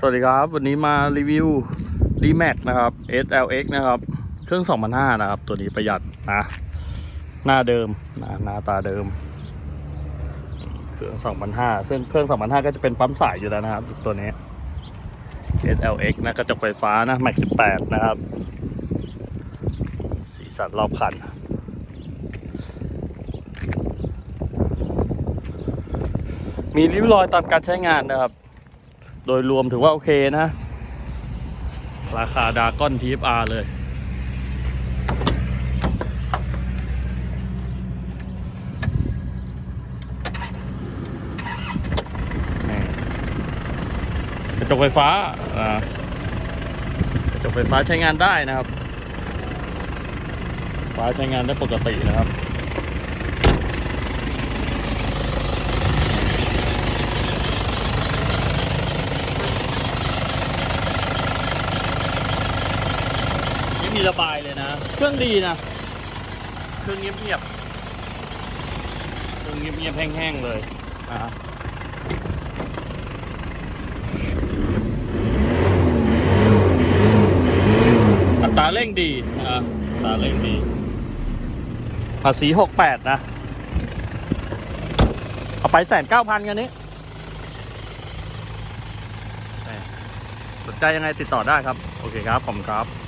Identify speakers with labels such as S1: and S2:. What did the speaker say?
S1: สวัสดีครับ วันนี้มารีวิว d m a x นะครับ SLX นะครับ เครื่อง 2005 นะครับ ตัวนี้ประหยัดนะ หน้าเดิมนะหน้าตาเดิม เครื่อง 2005 ซึ่งเครื่อง 2005 ก็จะเป็นปั๊มสายอยู่แล้วนะครับ ตัวนี้ SLX นะกระจกไฟฟ้านะ Max 18 นะครับ สีสันรอบคันมีริ้วรอยตามการใช้งานนะครับ โดยรวมถือว่าโอเคนะ ราคาดาก้อน TFR เลย กระจกไฟฟ้า อ่ากระจกไฟฟ้าใช้งานได้นะครับ ฟ้าใช้งานได้ปกตินะครับ ไม่มีระบายเลยนะ เครื่องดีนะ เครื่องเงียบๆ เครื่องเงียบๆแห้งๆเลยนะอัตราเร่งดีนะอัตราเร่งดี ภาษีหกแปดนะ เอาไปแสนเก้าพันกันนี้สนใจยังไงติดต่อได้ครับ โอเคครับ ผมครับ